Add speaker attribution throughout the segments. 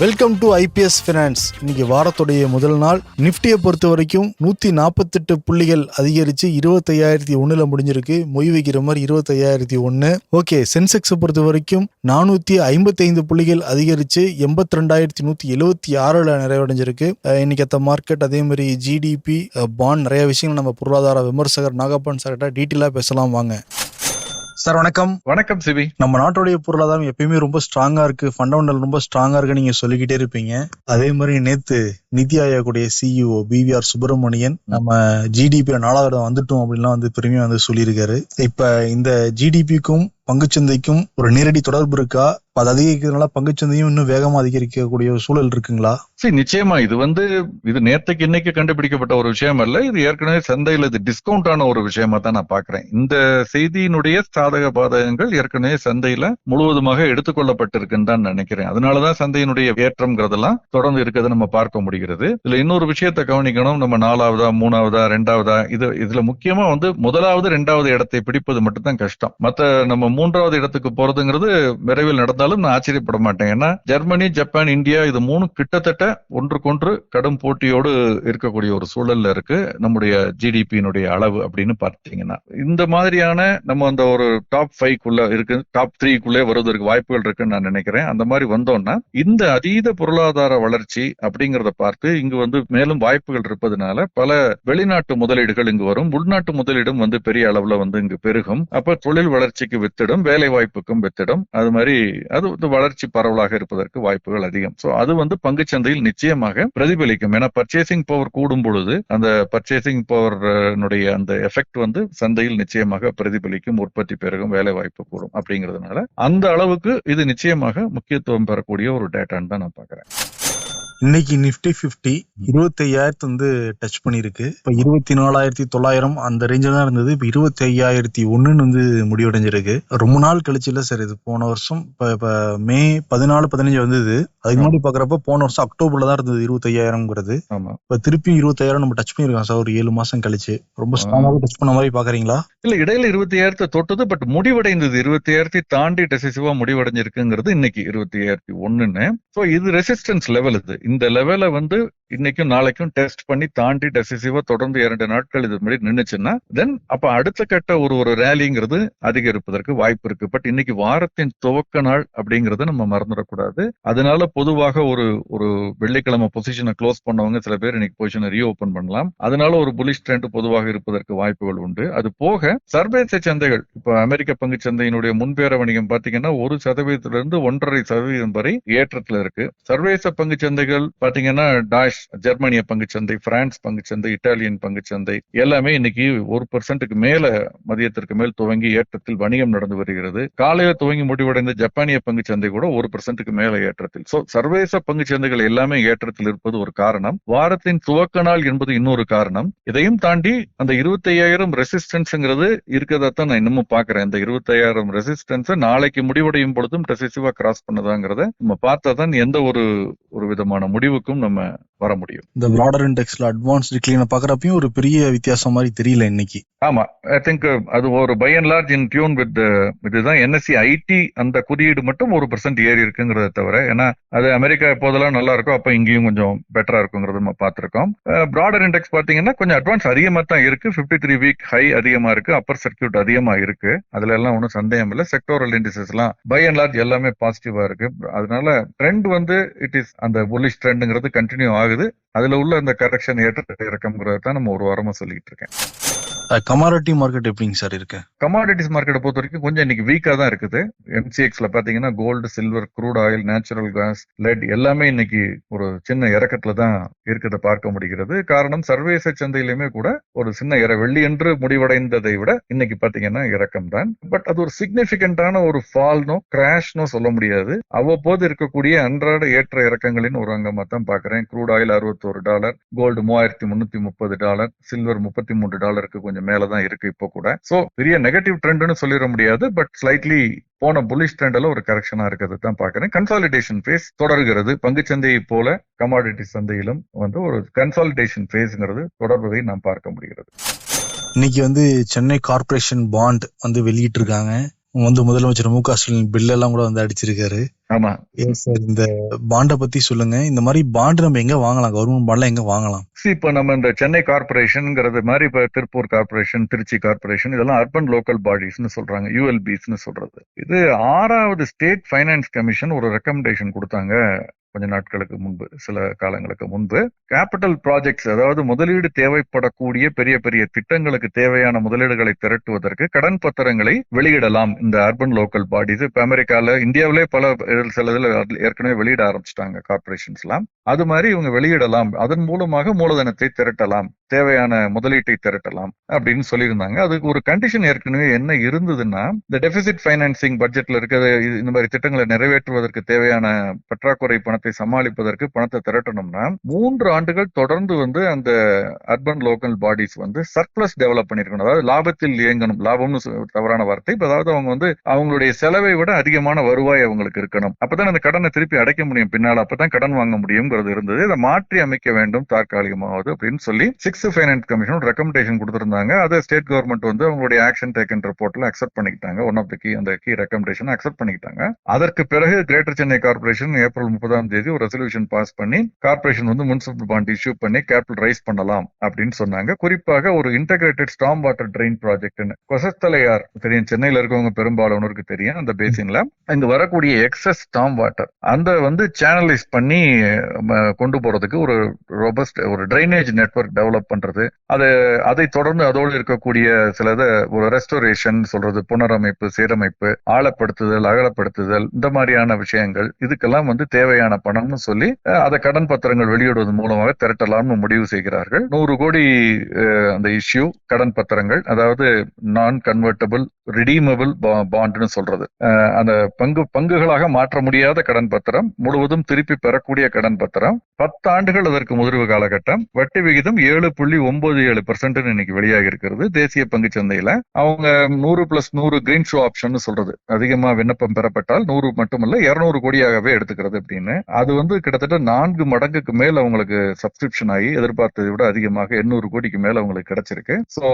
Speaker 1: Welcome to IPS finance இன்னைக்கு வாரத்துடைய முதல் நாள். நிஃப்டியை பொறுத்த வரைக்கும் நூற்றி நாற்பத்தெட்டு புள்ளிகள் அதிகரித்து இருபத்தையாயிரத்தி ஒன்றில் முடிஞ்சிருக்கு. மொய் வைக்கிற மாதிரி இருபத்தையாயிரத்தி ஒன்று ஓகே சென்செக்ஸை பொறுத்த வரைக்கும் நானூற்றி ஐம்பத்தைந்து புள்ளிகள் அதிகரித்து எண்பத்தி ரெண்டாயிரத்தி நூற்றி எழுபத்தி ஆறில் நிறைவடைஞ்சிருக்கு. இன்னைக்கு அத்த மார்க்கெட் அதே மாதிரி ஜிடிபி பாண்ட் நிறைய விஷயங்கள் நம்ம பொருளாதார விமர்சகர் நாகப்பன் சார்கிட்ட டீட்டெயிலாக பேசலாம் வாங்க. சார் வணக்கம்.
Speaker 2: வணக்கம் சிவி
Speaker 1: நம்ம நாட்டுடைய பொருளாதாரம் எப்பயுமே ரொம்ப ஸ்ட்ராங்கா இருக்கு. ஃபண்டமெண்டல் ரொம்ப ஸ்ட்ராங்கா இருக்கு நீங்க சொல்லிக்கிட்டே இருப்பீங்க. அதே மாதிரி நேத்து நிதி ஆயோக்குடைய சிஇஓ பிவிஆர் சுப்பிரமணியன் நம்ம ஜிடிபியில நாலாவது இடம் வந்துட்டோம் அப்படின்லாம் வந்து பெருமையா வந்து சொல்லியிருக்காரு. இப்ப இந்த ஜிடிபிக்கும் பங்குச்சந்தைக்கும் ஒரு நேரடி தொடர்பு இருக்கா? அது அதிகரிக்கிறதுனால பங்குச்சந்தையும் இன்னும் வேகமா அதிகரிக்கக்கூடிய ஒரு சூழல் இருக்குங்களா?
Speaker 2: சரி நிச்சயமா. இது வந்து இது நேத்துக்கு இன்னைக்கு கண்டுபிடிக்கப்பட்ட ஒரு விஷயம் அல்ல. இது ஏற்கனவே சந்தையில இது டிஸ்கவுண்ட் ஆன ஒரு விஷயமா தான் நான் பாக்குறேன் இந்த செய்தியினுடைய சாதக பாதகங்கள் ஏற்கனவே சந்தையில முழுவதுமாக எடுத்துக்கொள்ளப்பட்டிருக்குன்னு தான் நினைக்கிறேன். அதனாலதான் சந்தையினுடைய ஏற்றம்ங்கிறதெல்லாம் தொடர்ந்து இருக்கிறத நம்ம பார்க்க முடிகிறது இதுல இன்னொரு விஷயத்தை கவனிக்கணும். நம்ம நாலாவதா மூணாவதா ரெண்டாவதா இது இதுல முக்கியமா வந்து முதலாவது ரெண்டாவது இடத்தை பிடிப்பது மட்டும்தான் கஷ்டம். மத்த நம்ம மூன்றாவது இடத்துக்கு போறதுங்கிறது விரைவில் நடந்தாலும் நான் ஆச்சரியப்பட மாட்டேன். ஏன்னா ஜெர்மனி ஜப்பான் இந்தியா இது மூணு கிட்டத்தட்ட ஒன்றுக்கொன்று கடும் போட்டியோடு இருக்கக்கூடிய ஒரு சூழல்ல இருக்கு. நம்முடைய ஜிடிபியினுடைய அளவு அப்படின்னு பார்த்தீங்கன்னா. இந்த மாதிரியான நம்ம அந்த ஒரு டாப் ஃபைவ்க்குள்ள இருக்கு டாப் த்ரீக்குள்ளே வருவதற்கு வாய்ப்புகள் இருக்குன்னு நான் நினைக்கிறேன். அந்த மாதிரி வந்தோம்னா இந்த அதீத பொருளாதார வளர்ச்சி அப்படிங்கறத பார்த்து இங்கு வந்து மேலும் வாய்ப்புகள் இருப்பதனால பல வெளிநாட்டு முதலீடுகள் இங்கு வரும். உள்நாட்டு முதலீடும் வந்து பெரிய அளவுல வந்து இங்கு பெருகும். அப்ப தொழில் வளர்ச்சிக்கு வித்திடும் வேலை வாய்ப்புக்கும் வித்திடும். அது மாதிரி அது வந்து வளர்ச்சி பரவலாக இருப்பதற்கு வாய்ப்புகள் அதிகம். சோ அது வந்து பங்குச்சந்தையில் நிச்சயமாக பிரதிபலிக்கும். ஏன்னா பர்ச்சேசிங் பவர் கூடும் பொழுது அந்த பர்ச்சேசிங் பவர்னுடைய அந்த எஃபெக்ட் வந்து சந்தையில் நிச்சயமாக பிரதிபலிக்கும் உற்பத்தி பெருகும் வேலை வாய்ப்பு கூடும் அப்படிங்கிறதுனால அந்த அளவுக்கு இது நிச்சயமாக முக்கியத்துவம் பெறக்கூடிய ஒரு டேட்டான்னு தான் நான் பாக்குறேன்
Speaker 1: இன்னைக்கு நிஃப்டி பிப்டி இருபத்தி ஐயாயிரத்து வந்து டச் பண்ணிருக்கு இப்ப இருபத்தி நாலாயிரத்தி தொள்ளாயிரம் அந்த ரேஞ்சில் தான் இருந்தது. இப்ப இருபத்தி ஐயாயிரத்தி ஒண்ணுன்னு வந்து முடிவடைஞ்சிருக்கு. ரொம்ப நாள் கழிச்சு இல்ல சார் இது போன வருஷம். இப்ப இப்ப மே பதினாலு பதினஞ்சு வந்தது. அதுக்கு முன்னாடி பாக்குறப்ப போன வருஷம் அக்டோபர்ல தான் இருந்தது இருபத்தி ஐயாயிரம்ங்கிறது இப்ப திருப்பியும் இருபத்தாயிரம் நம்ம டச் பண்ணிருக்கோம் சார் ஒரு ஏழு மாசம் கழிச்சு. ரொம்ப ஸ்ட்ராங்காக டச் பண்ண மாதிரி பாக்குறீங்களா?
Speaker 2: இல்ல இடையில இருபத்தி ஆயிரத்தை தொட்டது பட் முடிவடைந்தது. இருபத்தி ஆயிரத்தி தாண்டி டெசிசிவா முடிவடைஞ்சிருக்குங்கிறது இன்னைக்கு இருபத்தி ஆயிரத்தி ஒண்ணுன்னு சோ இது ரெசிஸ்டன்ஸ் லெவல் இது. இந்த லெவலை வந்து இன்னைக்கும் நாளைக்கும் டெஸ்ட் பண்ணி தாண்டி டெசிசிவா தொடர்ந்து இரண்டு நாட்கள் இது மாதிரி நின்றுச்சுன்னா தென் அப்ப அடுத்த கட்ட ஒரு ஒரு ரேலிங்கிறது அதிகரிப்பதற்கு வாய்ப்பு இருக்கு. பட் இன்னைக்கு வாரத்தின் துவக்க நாள் அப்படிங்கறத நம்ம மறந்துடக்கூடாது. அதனால பொதுவாக ஒரு ஒரு வெள்ளிக்கிழமை பொசிஷனை க்ளோஸ் பண்ணவங்க சில பேர் இன்னைக்கு பொசிஷனை ரீஓபன் பண்ணலாம். அதனால ஒரு புலிஷ் ட்ரெண்ட் பொதுவாக இருப்பதற்கு வாய்ப்புகள் உண்டு. அது போக சர்வதேச சந்தைகள் இப்ப அமெரிக்க பங்கு சந்தையினுடைய முன்பேற வணிகம் பாத்தீங்கன்னா ஒரு சதவீதத்திலிருந்து ஒன்றரை சதவீதம் வரை ஏற்றத்துல இருக்கு. சர்வதேச பங்கு சந்தைகள் பாத்தீங்கன்னா டாஷ் ஜெர்மனிய பங்குச்சந்தை பிரான்ஸ் பங்குச்சந்தை இட்டாலியன் பங்குச்சந்தை எல்லாமே இன்னைக்கு ஒரு பர்சன்ட்டுக்கு மேல மதியத்திற்கு மேல் துவங்கி ஏற்றத்தில் வணிகம் நடந்து வருகிறது. காலையில துவங்கி முடிவடைந்த ஜப்பானிய பங்குச்சந்தை கூட ஒரு பர்சன்ட்டுக்கு மேல ஏற்றத்தில். சோ சர்வதேச பங்குச்சந்தைகள் எல்லாமே ஏற்றத்தில் இருப்பது ஒரு காரணம். வாரத்தின் துவக்க நாள் என்பது இன்னொரு காரணம். இதையும் தாண்டி அந்த இருபத்தையாயிரம் ரெசிஸ்டன்ஸ்ங்கிறது இருக்கிறதா தான் நான் இன்னமும் பாக்குறேன். இந்த இருபத்தையாயிரம் ரெசிஸ்டன்ஸ் நாளைக்கு முடிவடையும் பொழுதும் டெசிசிவா கிராஸ் பண்ணதாங்கிறத நம்ம பார்த்தா தான் எந்த ஒரு ஒரு விதமான முடிவுக்கும் நம்ம வர முடியும்
Speaker 1: இந்த பிராடர் இண்டெக்ஸ்ல அட்வான்ஸ் டிக்ளைன பாக்குறப்பயும் ஒரு பெரிய வித்தியாசம் மாதிரி தெரியல இன்னைக்கு.
Speaker 2: ஆமா ஐ திங்க் அது ஒரு by and large in tune with இதுதான் என்எஸ்சி ஐடி அந்த குறியீடு மட்டும் ஒரு பர்சன்ட் ஏறி இருக்குங்கிறத தவிர ஏன்னா அது அமெரிக்கா எப்போதெல்லாம் நல்லா இருக்கும் அப்ப இங்கேயும் கொஞ்சம் பெட்டரா இருக்குங்கிறத நம்ம பார்த்திருக்கோம். பிராடர் இண்டெக்ஸ் பாத்தீங்கன்னா கொஞ்சம் அட்வான்ஸ் அதிகமா தான் இருக்கு. பிப்டி த்ரீ வீக் ஹை அதிகமா இருக்கு. அப்பர் சர்க்கியூட் அதிகமா இருக்கு. அதுல எல்லாம் ஒன்றும் சந்தேகம் இல்லை. செக்டோரல் இண்டிசஸ் எல்லாம் பை அண்ட் லார்ஜ் எல்லாமே பாசிட்டிவா இருக்கு. அதனால ட்ரெண்ட் வந்து இட் இஸ் அந்த புல்லிஷ் ட்ரெண்டுங்கிறது கண்டினியூ ஆகுது. அதுல உள்ள அந்த கரெக்ஷன் ஏற்ற இறக்கம்ங்கிறத தான் நம்ம ஒரு வாரமா சொல்லிட்டு இருக்கேன்.
Speaker 1: கமாடிட்டி மார்க்கெட் எப்படிங்க சார் இருக்கு?
Speaker 2: கமாடிட்டிஸ் மார்க்கெட்டை பொறுத்த வரைக்கும் கொஞ்சம் இன்னைக்கு வீக்கா தான் இருக்குது. எம்சிஎக்ஸ்ல பாத்தீங்கன்னா gold silver crude oil natural gas lead எல்லாமே இன்னைக்கு ஒரு சின்ன இறக்கத்துல தான் இருக்கிறத பார்க்க முடிகிறது. காரணம் சர்வதேச சந்தையிலுமே கூட ஒரு சின்ன இற வெள்ளி என்று முடிவடைந்ததை விட இன்னைக்கு பாத்தீங்கன்னா இறக்கம் தான். பட் அது ஒரு சிக்னிபிகண்டான ஒரு ஃபால்னோ கிராஷ்னோ சொல்ல முடியாது. அவ்வப்போது இருக்கக்கூடிய அன்றாட ஏற்ற இறக்கங்களின் ஒரு அங்கமா தான் பாக்குறேன். க்ரூட் ஆயில் அறுபத்தோரு டாலர் கோல்டு மூவாயிரத்தி முன்னூத்தி முப்பது டாலர் சில்வர் முப்பத்தி மூன்று டாலருக்கு கொஞ்சம் கொஞ்சம் மேலதான் இருக்கு இப்போ கூட. சோ பெரிய நெகட்டிவ் ட்ரெண்ட்னு சொல்லிட முடியாது பட் ஸ்லைட்லி போன புலிஷ் ட்ரெண்ட்ல ஒரு கரெக்ஷனா இருக்கிறது தான் பாக்குறேன் கன்சாலிடேஷன் ஃபேஸ் தொடர்கிறது. பங்குச்சந்தையை போல கமாடிட்டி சந்தையிலும் வந்து ஒரு கன்சாலிடேஷன் ஃபேஸ்ங்கிறது தொடர்வதை நாம் பார்க்க முடிகிறது.
Speaker 1: இன்னைக்கு வந்து சென்னை கார்ப்பரேஷன் பாண்ட் வந்து வெளியிட்டு இருக்காங்க வந்து முதலமைச்சர் மு க ஸ்டாலின் பில்லெல்லாம் கூட வந்து அடிச்சிருக்காரு.
Speaker 2: ஆமா.
Speaker 1: சார் இந்த பாண்டை பத்தி சொல்லுங்க. இந்த மாதிரி பாண்ட் நம்ம எங்க வாங்கலாம்? கவர்மெண்ட் பாண்ட்ல எங்க வாங்கலாம்?
Speaker 2: இப்ப நம்ம இந்த சென்னை கார்பரேஷன்ங்கிறது மாதிரி இப்ப திருப்பூர் கார்பரேஷன் திருச்சி கார்பரேஷன் இதெல்லாம் அர்பன் லோக்கல் பாடிஸ்னு சொல்றாங்க. யூஎல்பிஸ்னு சொல்றது. இது ஆறாவது ஸ்டேட் ஃபைனான்ஸ் கமிஷன் ஒரு ரெக்கமெண்டேஷன் கொடுத்தாங்க கொஞ்ச நாட்களுக்கு முன்பு சில காலங்களுக்கு முன்பு. கேபிட்டல் ப்ராஜெக்ட்ஸ் அதாவது முதலீடு தேவைப்படக்கூடிய பெரிய பெரிய திட்டங்களுக்கு தேவையான முதலீடுகளை திரட்டுவதற்கு கடன் பத்திரங்களை வெளியிடலாம். இந்த அர்பன் லோக்கல் பாடிஸ் இப்ப அமெரிக்கால இந்தியாவிலே பல இதழ் சில இதில் ஏற்கனவே வெளியிட ஆரம்பிச்சிட்டாங்க கார்பரேஷன்ஸ்லாம் அது மாதிரி இவங்க வெளியிடலாம். அதன் மூலமாக மூலதனத்தை திரட்டலாம். தேவையான முதலீட்டை திரட்டலாம் அப்படின்னு சொல்லியிருந்தாங்க. அதுக்கு ஒரு கண்டிஷன் ஏற்கனவே என்ன இருந்ததுன்னா இந்த டெபிசிட் ஃபைனான்சிங் பட்ஜெட்ல இருக்கிற இந்த மாதிரி திட்டங்களை நிறைவேற்றுவதற்கு தேவையான பற்றாக்குறை பணத்தை சமாளிப்பதற்கு பணத்தை திரட்டணும்னா மூன்று ஆண்டுகள் தொடர்ந்து வந்து அந்த அர்பன் லோக்கல் பாடிஸ் வந்து சர்ப்ளஸ் டெவலப் பண்ணிருக்கணும் அதாவது லாபத்தில் இயங்கணும். லாபம்னு தவறான வார்த்தை. அதாவது அவங்க வந்து அவங்களுடைய செலவை விட அதிகமான வருவாய் அவங்களுக்கு இருக்கணும். அப்பதான் அந்த கடனை திருப்பி அடைக்க முடியும். பின்னால் அப்பதான் கடன் வாங்க முடியுங்கிறது இருந்தது. இதை மாற்றி அமைக்க வேண்டும் தற்காலிகமாவது அப்படின்னு சொல்லி சிக்ஸ் ஃபைனான்ஸ் கமிஷன் ரெக்கமெண்டேஷன் கொடுத்திருந்தாங்க. அதை ஸ்டேட் கவர்மெண்ட் வந்து அவங்களுடைய ஆக்ஷன் டேக்கன் ரிப்போர்ட்ல அக்செப்ட் பண்ணிக்கிட்டாங்க. ஒன் ஆஃப் த கீ அந்த கீ ரெக்கமெண்டேஷன் அக்செப்ட் பண்ணிக்கிட்டாங்க. அதற்கு பிறகு கிரேட்டர் சென்னை கார்பரேஷன் ஏப்ரல் முப்பதாம் தேதி ஒரு ரெசல்யூஷன் பாஸ் பண்ணி கார்பரேஷன் வந்து முனிசிபல் பாண்ட் இஷ்யூ பண்ணி கேபிட்டல் ரைஸ் பண்ணலாம் அப்படின்னு சொன்னாங்க. குறிப்பாக ஒரு integrated storm water drain project Kosasthalaiyar தெரியும். சென்னையில இருக்கவங்க பெரும்பாலானோருக்கு தெரியும். அந்த பேசின்ல இங்க வரக்கூடிய எக்ஸஸ் ஸ்டாம் வாட்டர் அந்த வந்து சேனலைஸ் பண்ணி கொண்டு போறதுக்கு ஒரு ரொபஸ்ட் ஒரு ட்ரைனேஜ் நெட்வொர்க் டெவலப் பண்றது. அது அதை தொடர்ந்து அதோடு இருக்கக்கூடிய சில ஒரு ரெஸ்டோரேஷன் சொல்றது புனரமைப்பு சீரமைப்பு ஆழப்படுத்துதல் அகலப்படுத்துதல் இந்த மாதிரியான விஷயங்கள் இதுக்கெல்லாம் வந்து தேவையான பணம்னு சொல்லி அதை கடன் பத்திரங்கள் வெளியிடுவது மூலமாக திரட்டலாம்னு முடிவு செய்கிறார்கள். நூறு கோடி அந்த இஷ்யூ கடன் பத்திரங்கள் அதாவது நான் கன்வெர்ட்டபிள் ரிடீமபிள் பாண்டுன்னு சொல்றது. அந்த பங்கு பங்குகளாக மாற்ற முடியாத கடன் பத்திரம் முழுவதும் திருப்பி பெறக்கூடிய கடன் பத்திரம் பத்து ஆண்டுகள் அதற்கு முதிர்வு காலகட்டம். வட்டி விகிதம் ஏழு புள்ளி ஒன்பது ஏழு பர்சன்ட் இன்னைக்கு வெளியாகி இருக்கிறது. தேசிய பங்கு சந்தையில அவங்க நூறு பிளஸ் நூறு கிரீன் ஷோ ஆப்ஷன் சொல்றது. அதிகமா விண்ணப்பம் பெறப்பட்டால் நூறு மட்டுமல்ல இருநூறு கோடியாகவே எடுத்துக்கிறது அப்படின்னு. அது வந்து கிட்டத்தட்ட நான்கு மடங்குக்கு மேல் அவங்களுக்கு சப்ஸ்கிரிப்ஷன் ஆகி எதிர்பார்த்ததை விட அதிகமாக எண்ணூறு கோடிக்கு மேல அவங்களுக்கு கிடைச்சிருக்கு. சோ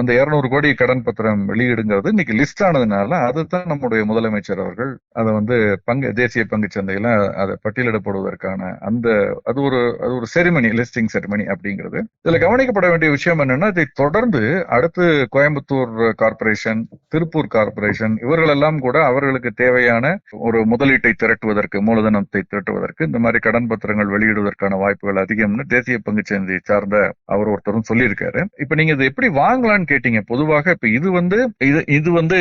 Speaker 2: அந்த இருநூறு கோடி கடன் பத்திரம் வெளியிடுங்கிறது இன்னைக்கு லிஸ்ட் ஆனதுனால அதுதான் நம்முடைய முதலமைச்சர் அவர்கள் அதை வந்து பங்கு தேசிய பங்கு சந்தையில அதை பட்டியலிடப்படுவதற்கான அந்த அது ஒரு அது ஒரு செரிமனி லிஸ்டிங் செரிமனி அப்படிங்கிறது. இதுல கவனிக்கப்பட வேண்டிய விஷயம் என்னன்னா இதை தொடர்ந்து அடுத்து கோயம்புத்தூர் கார்ப்பரேஷன் திருப்பூர் கார்ப்பரேஷன் இவர்கள் எல்லாம் கூட அவர்களுக்கு தேவையான ஒரு முதலீட்டை திரட்டுவதற்கு மூலதனத்தை திரட்டுவதற்கு இந்த மாதிரி கடன் பத்திரங்கள் வெளியிடுவதற்கான வாய்ப்புகள் அதிகம்னு தேசிய பங்கு சந்தையை சார்ந்த அவர் ஒருத்தரும் சொல்லியிருக்காரு. இப்ப நீங்க இதை எப்படி வாங்கலாம்னு கேட்டீங்க? பொதுவாக இப்ப இது வந்து இது இது வந்து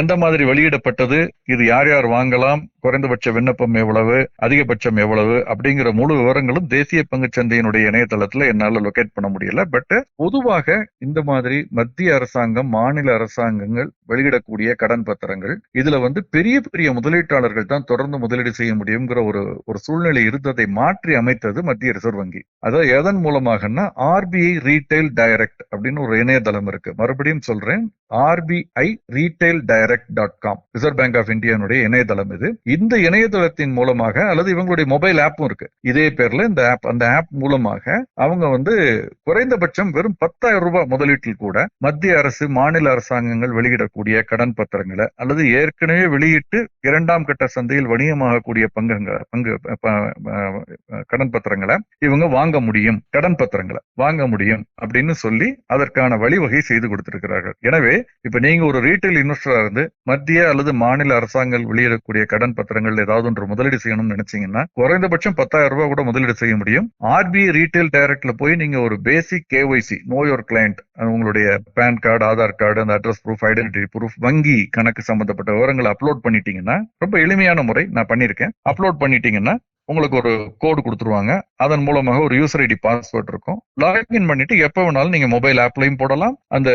Speaker 2: எந்த மாதிரி வெளியிடப்பட்டது? இது யார் யார் வாங்கலாம்? குறைந்தபட்ச விண்ணப்பம் எவ்வளவு? அதிகபட்சம் எவ்வளவு? அப்படிங்கிற முழு விவரங்களும் தேசிய பங்கு சந்தையினுடைய இணையதளத்துல என்னால லொகேட் பண்ண முடியல. பட் பொதுவாக இந்த மாதிரி மத்திய அரசாங்கம் மாநில அரசாங்கங்கள் வெளியிடக்கூடிய கடன் பத்திரங்கள் இதுல வந்து பெரிய பெரிய முதலீட்டாளர்கள் தான் தொடர்ந்து முதலீடு செய்ய முடியுங்கிற ஒரு ஒரு சூழ்நிலை இருந்ததை மாற்றி அமைத்தது மத்திய ரிசர்வ் வங்கி. அதாவது எதன் மூலமாகனா ஆர்பிஐ ரீட்டைல் டைரக்ட் அப்படின்னு ஒரு இணையதளம் இருக்கு. மறுபடியும் சொல்றேன் RBI retail direct dot com reserve bank of இந்தியானுடைய இணையதளம் இது. இந்த இணையதளத்தின் மூலமாக அல்லது இவங்களுடைய மொபைல் ஆப்பும் இருக்கு. இதே பேர்ல இந்த ஆப் அந்த ஆப் மூலமாக அவங்க வந்து குறைந்தபட்சம் வெறும் பத்தாயிரம் ரூபாய் முதலீட்டில் கூட மத்திய அரசு மாநில அரசாங்கங்கள் வெளியிடக்கூடிய கடன் பத்திரங்களை அல்லது ஏற்கனவே வெளியிட்டு இரண்டாம் கட்ட சந்தையில் வணிகமாகக்கூடிய பங்குங்க பங்கு ப- கடன் பத்திரங்களை இவங்க வாங்க முடியும். கடன் பத்திரங்களை வாங்க முடியும் அப்படின்னு சொல்லி அதற்கான வழிவகை செய்து கொடுத்திருக்கிறார்கள். எனவே இப்ப நீங்க ஒரு ரீட்டைல் இன்வெஸ்டரா இருந்து மத்திய அல்லது மாநில அரசாங்கங்கள் வெளியிடக்கூடிய கடன் பத்திரங்கள் ஏதாவது ஒன்று முதலீடு செய்யணும்னு நினைச்சீங்கன்னா குறைந்தபட்சம் பத்தாயிரம் ரூபாய் கூட முதலீடு செய்ய முடியும். ஆர்பிஐ ரீட்டைல் டைரக்ட்ல போய் நீங்க ஒரு basic KYC know your client உங்களுடைய பேன் கார்டு ஆதார் கார்டு அந்த அட்ரஸ் ப்ரூஃப் ஐடென்டிட்டி ப்ரூஃப் வங்கி கணக்கு சம்பந்தப்பட்ட விவரங்களை அப்லோட் பண்ணிட்டீங்கன்னா ரொம்ப எளிமையான முறை நான் பண்ணிருக்கேன் அப்லோட் பண்ணிட்டீங்கன்னா உங்களுக்கு ஒரு கோடு கொடுத்துருவாங்க. அதன் மூலமாக ஒரு யூசர் ஐடி பாஸ்வேர்ட் இருக்கும். லாகின் பண்ணிட்டு எப்போ வேணாலும் நீங்க மொபைல் ஆப்லையும் போடலாம். அந்த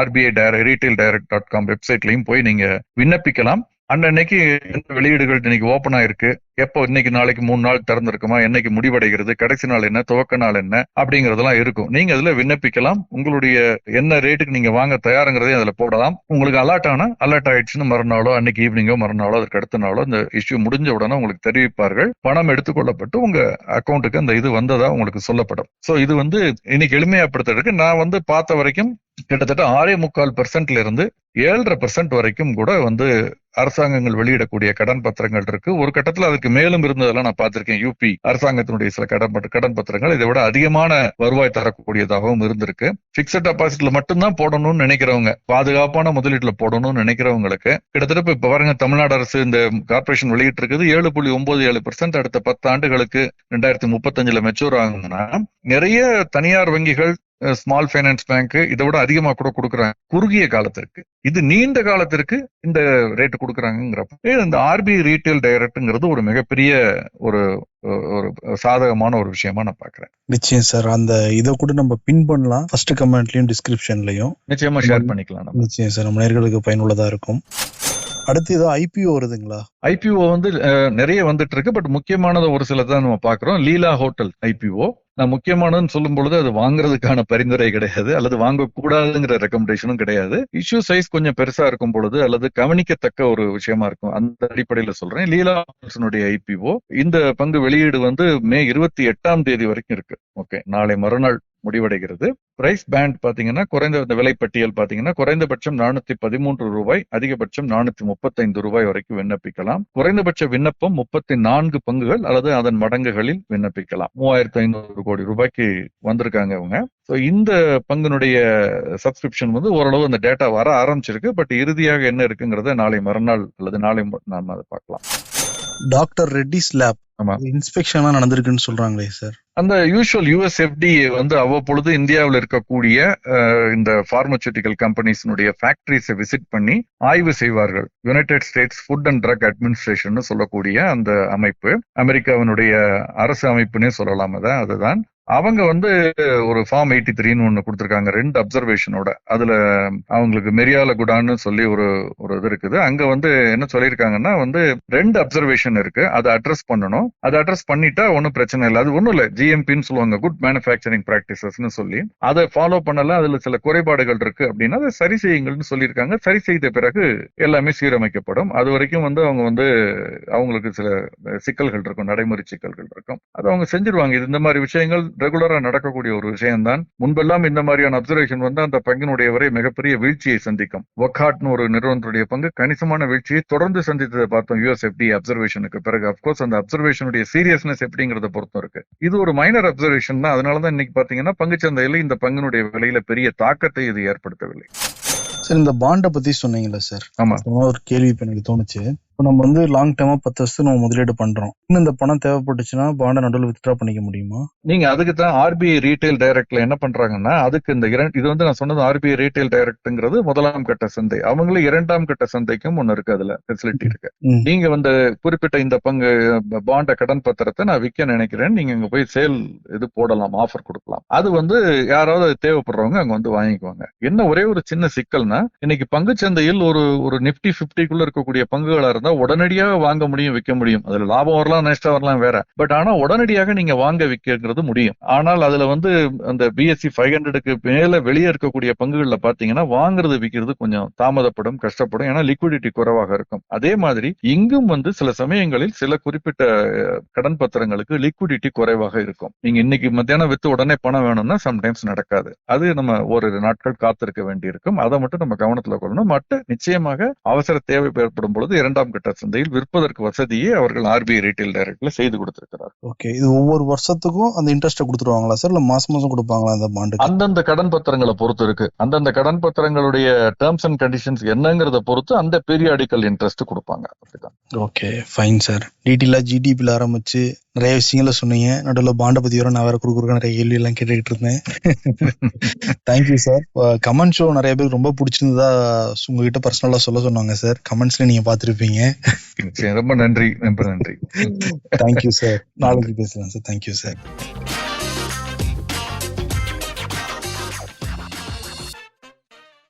Speaker 2: RBI retail direct dot com வெப்சைட்லையும் போய் நீங்க விண்ணப்பிக்கலாம். அன்னன்னைக்கு வெளியீடுகள் இன்னைக்கு ஓப்பன் ஆயிருக்கு. எப்போ இன்னைக்கு நாளைக்கு மூணு நாள் திறந்திருக்குமா? என்னைக்கு முடிவடைகிறது? கடைசி நாள் என்ன? துவக்க நாள் என்ன? அப்படிங்கறதெல்லாம் இருக்கும். நீங்க அதுல விண்ணப்பிக்கலாம். உங்களுடைய என்ன ரேட்டுக்கு நீங்க வாங்க தயாருங்கிறதையும் அதுல போடலாம். உங்களுக்கு அலர்ட் ஆனா அலர்ட் ஆயிடுச்சுன்னு மறுநாளோ அன்னைக்கு ஈவினிங்கோ மறுநாளோ அதுக்கு அடுத்த நாளோ இந்த இஷ்யூ முடிஞ்ச உடனே உங்களுக்கு தெரிவிப்பார்கள். பணம் எடுத்துக்கொள்ளப்பட்டு உங்க அக்கௌண்ட்டுக்கு அந்த இது வந்ததா உங்களுக்கு சொல்லப்படும். சோ இது வந்து இன்னைக்கு எளிமையாப்படுத்துறதுக்கு நான் வந்து பார்த்த வரைக்கும் கிட்டத்தட்ட ஆறே முக்கால் பெர்சென்ட்ல இருந்து ஏழரை பெர்சென்ட் வரைக்கும் கூட வந்து அரசாங்கங்கள் வெளியிடக்கூடிய கடன் பத்திரங்கள் இருக்கு. ஒரு கட்டத்துல அதற்கு மேலும் இருந்ததெல்லாம் நான் பார்த்திருக்கேன். யூபி அரசாங்கத்தினுடைய சில கடன் கடன் பத்திரங்கள். இதை விட அதிகமான வருவாய் தரக்கூடியதாகவும் இருந்திருக்கு. பிக்சட் டெபாசிட்ல மட்டும்தான் போடணும்னு நினைக்கிறவங்க பாதுகாப்பான முதலீட்டுல போடணும்னு நினைக்கிறவங்களுக்கு கிட்டத்தட்ட இப்ப பாருங்க தமிழ்நாடு அரசு இந்த கார்பரேஷன் வெளியிட்டு இருக்குது ஏழு புள்ளி ஒன்பது ஏழு பெர்சென்ட் அடுத்த பத்து ஆண்டுகளுக்கு ரெண்டாயிரத்தி முப்பத்தஞ்சுல மெச்சூர் ஆகுதுன்னா நிறைய தனியார் வங்கிகள் ஸ்மால் ஃபைனான்ஸ் பேங்க் இதை விட அதிகமா கூட கொடுக்குறாங்க. குறுகிய காலத்திற்கு. இது நீண்ட காலத்திற்கு இந்த ரேட் கொடுக்குறாங்கிறப்ப இந்த ஆர்பிஐ ரீட்டைல் டைரக்ட்ங்கிறது ஒரு மிகப்பெரிய ஒரு ஒரு சாதகமான ஒரு விஷயமா நான் பாக்குறேன்
Speaker 1: நிச்சயம் சார் அந்த இதை கூட நம்ம பின் பண்ணலாம். ஃபர்ஸ்ட் கமெண்ட்லயும் டிஸ்கிரிப்ஷன்லயும்
Speaker 2: நிச்சயமா ஷேர் பண்ணிக்கலாம்
Speaker 1: நிச்சயம் சார் நம்ம நேர்களுக்கு பயனுள்ளதா இருக்கும். அடுத்து ஏதோ ஐபிஓ வருதுங்களா?
Speaker 2: ஐபிஓ வந்து நிறைய வந்துட்டு இருக்கு பட் முக்கியமானது ஒரு சில தான் நம்ம பாக்குறோம். லீலா ஹோட்டல் ஐபிஓ நான் முக்கியமானதுன்னு சொல்லும் பொழுது அது வாங்குறதுக்கான பரிந்துரை கிடையாது. அல்லது வாங்கக்கூடாதுங்கிற ரெக்கமெண்டேஷனும் கிடையாது. இஷ்யூ சைஸ் கொஞ்சம் பெருசா இருக்கும் பொழுது அல்லது கவனிக்கத்தக்க ஒரு விஷயமா இருக்கும். அந்த அடிப்படையில சொல்றேன். லீலா ஹோட்டல்ஸினுடைய ஐபிஓ இந்த பங்கு வெளியீடு வந்து மே இருபத்தி எட்டாம் தேதி வரைக்கும் இருக்கு. ஓகே. நாளை மறுநாள் முடிவடைகிறது. பிரைஸ் பேண்ட் பாத்தீங்கன்னா குறைந்த இந்த விலைப்பட்டியல் பாத்தீங்கன்னா குறைந்தபட்சம் நானூத்தி பதிமூன்று ரூபாய் அதிகபட்சம் நானூத்தி முப்பத்தைந்து ரூபாய் வரைக்கும் விண்ணப்பிக்கலாம். குறைந்தபட்ச விண்ணப்பம் முப்பத்தி நான்கு பங்குகள் அல்லது அதன் மடங்குகளில் விண்ணப்பிக்கலாம். மூவாயிரத்தி ஐநூறு கோடி ரூபாய்க்கு வந்திருக்காங்க அவங்க ஸோ இந்த பங்கினுடைய சப்ஸ்கிரிப்ஷன் வந்து ஓரளவு அந்த டேட்டா வர ஆரம்பிச்சிருக்கு. பட் இறுதியாக என்ன இருக்குங்கிறத நாளை மறுநாள் அல்லது நாளை மு- நாம அதை பார்க்கலாம்.
Speaker 1: Doctor Reddy's lab. இன்ஸ்பெக்ஷன்லாம் நடந்திருக்குன்னு சொல்றாங்களே சார்
Speaker 2: அந்த யூஷுவல் யூஎஸ்எஃப்டிஏ வந்து அவ்வப்பொழுது இந்தியாவில் இருக்கக்கூடிய இந்த பார்மசூட்டிக்கல் கம்பெனிஸினுடைய ஃபேக்டரிஸை விசிட் பண்ணி ஆய்வு செய்வார்கள். United States Food and Drug Administration சொல்லக்கூடிய அந்த அமைப்பு அமெரிக்காவினுடைய அரசு அமைப்புன்னே சொல்லலாம் அதை அதுதான். அவங்க வந்து ஒரு ஃபார்ம் எயிட்டி த்ரீன்னு ஒன்று கொடுத்துருக்காங்க ரெண்டு அப்சர்வேஷனோட அதுல அவங்களுக்கு மெரியால குடான்னு சொல்லி ஒரு ஒரு இது இருக்குது. அங்க வந்து என்ன சொல்லியிருக்காங்கன்னா வந்து ரெண்டு அப்சர்வேஷன் இருக்கு. அதை அட்ரஸ் பண்ணணும். அதை அட்ரஸ் பண்ணிட்டா ஒன்றும் பிரச்சனை இல்லை. அது ஒன்றும் இல்லை. ஜிஎம்பின்னு சொல்லுவாங்க. குட் மேனுஃபேக்சரிங் ப்ராக்டிசஸ்னு சொல்லி. அதை ஃபாலோ பண்ணல. அதுல சில குறைபாடுகள் இருக்கு அப்படின்னா அதை சரி செய்யுங்கள்னு சொல்லியிருக்காங்க. சரி செய்த பிறகு எல்லாமே சீரமைக்கப்படும். அது வரைக்கும் வந்து அவங்க வந்து அவங்களுக்கு சில சிக்கல்கள் இருக்கும். நடைமுறை சிக்கல்கள் இருக்கும். அது அவங்க செஞ்சிருவாங்க. இது இந்த மாதிரி விஷயங்கள் ரெகுலரா நடக்கக்கூடிய ஒரு விஷயம்தான். முன்பெல்லாம் இந்த மாதிரியான அப்சர்வேஷன் வந்து அந்த பங்கினுடைய வரை மிகப்பெரிய வீழ்ச்சியை சந்திக்கும். ஒக்காட்னு ஒரு நிறுவனத்துடைய பங்கு கணிசமான வீழ்ச்சியை தொடர்ந்து சந்தித்ததை பார்த்தோம் யூஎஸ்எஃப்டி அப்சர்வேஷனுக்கு பிறகு. அப்கோர்ஸ் அந்த அப்சர்வேஷனுடைய சீரியஸ்னஸ் எப்படிங்கிறத பொறுத்தும் இருக்கு. இது ஒரு மைனர் அப்சர்வேஷன் தான். அதனாலதான் இன்னைக்கு பாத்தீங்கன்னா பங்குச்சந்தையில இந்த பங்கினுடைய விலையில பெரிய தாக்கத்தை இது ஏற்படுத்தவில்லை.
Speaker 1: சார் இந்த பாண்டை பத்தி சொன்னீங்களா சார்.
Speaker 2: ஆமா.
Speaker 1: ஒரு கேள்வி இப்ப எனக்கு தோணுச்சு. இப்போ நம்ம வந்து லாங் டேர்மா பத்து வருஷத்துக்கு நம்ம முதலீடு பண்றோம். இன்னும் இந்த பணம் தேவைப்பட்டுச்சுன்னா பாண்டை நடுவில் வித்ட்ரா பண்ணிக்க முடியுமா?
Speaker 2: நீங்க அதுக்கு தான் ஆர்பிஐ ரீட்டைல் டைரக்ட்ல என்ன பண்றாங்கன்னா அதுக்கு இந்த இரண்டு இது வந்து நான் சொன்னது ஆர்பிஐ ரீட்டைல் டைரக்ட்ங்கிறது முதலாம் கட்ட சந்தை. அவங்களும் இரண்டாம் கட்ட சந்தைக்கும் ஒண்ணு இருக்கு அதுல ஃபெசிலிட்டி இருக்கு. நீங்க வந்து குறிப்பிட்ட இந்த பங்கு பாண்ட கடன் பத்திரத்தை நான் விற்க நினைக்கிறேன். நீங்க அங்க போய் சேல் இது போடலாம் ஆஃபர் கொடுக்கலாம். அது வந்து யாராவது தேவைப்படுறவங்க அங்க வந்து வாங்கிக்குவாங்க. என்ன ஒரே ஒரு சின்ன சிக்கல்னா இன்னைக்கு பங்கு சந்தையில் ஒரு ஒரு நிப்டி பிப்டிக்குள்ள இருக்கக்கூடிய பங்குகளா இருந்தா உடனடியாக வாங்க முடியும் விற்க முடியும். அதுல லாபம் வரலாம் நஷ்டம் வரலாம் வேற. பட் ஆனா உடனடியாக நீங்க வாங்க விற்கிறது முடியும். ஆனால் அதுல வந்து அந்த பிஎஸ்சி ஃபைவ் ஹண்ட்ரடுக்கு மேல வெளியே இருக்கக்கூடிய பங்குகள்ல பாத்தீங்கன்னா வாங்குறது விற்கிறது கொஞ்சம் தாமதப்படும் கஷ்டப்படும். ஏன்னா லிக்விடிட்டி குறைவாக இருக்கும். அதே மாதிரி இங்கும் வந்து சில சமயங்களில் சில குறிப்பிட்ட கடன் பத்திரங்களுக்கு லிக்விடிட்டி குறைவாக இருக்கும். நீங்க இன்னைக்கு மத்தியானம் வித்து உடனே பணம் வேணும்னா சம்டைம்ஸ் நடக்காது. அது நம்ம ஒரு நாட்கள் காத்திருக்க வேண்டியிருக்கும். அதை மட்டும் நம்ம கவனத்துல கொள்ளணும். மற்ற நிச்சயமாக அவசர தேவை ஏற்படும் பொழுது இரண்டாம் கட்ட சந்தையில் விற்பதற்கு வசதியை அவர்கள் ஆர்பிஐ ரீட்டைல் டைரக்ட்ல செய்து கொடுத்திருக்கிறார்
Speaker 1: ஓகே இது ஒவ்வொரு வருஷத்துக்கும் அந்த இன்ட்ரெஸ்ட் கொடுத்துருவாங்களா சார் இல்ல மாசம் மாசம் கொடுப்பாங்களா அந்த பாண்டுக்கு
Speaker 2: அந்தந்த கடன் பத்திரங்களை பொறுத்து இருக்கு. அந்தந்த கடன் பத்திரங்களுடைய டேர்ம்ஸ் அண்ட் கண்டிஷன்ஸ் என்னங்கிறத பொறுத்து அந்த பீரியாடிக்கல் இன்ட்ரெஸ்ட் கொடுப்பாங்க.
Speaker 1: ஓகே ஃபைன் சார் டீட்டெயிலா ஜிடிபியில் ஆரம்பிச்சு நிறைய விஷயங்கள சொன்னீங்க. நடுவில் பாண்டை பத்தி வர நான் வேற குறுக்குறுக்க நிறைய கேள்வி எல்லாம் கேட்டுக்கிட்டு இருந்தேன். தேங்க்யூ சார் கமெண்ட் ஷோ நிறைய பேருக்கு ரொம்ப பிடிச்சிருந்ததா உங்ககிட்ட பர்சனலா சொல்ல சொன்னாங்க சார் கமெண்ட்ஸ்ல நீங்க பார்த்திருப்பீங்க.
Speaker 2: சரி, ரொம்ப நன்றி. ரொம்ப நன்றி.
Speaker 1: தேங்க்யூ சார் நாளைக்கு பேசலாம் சார் தேங்க்யூ சார்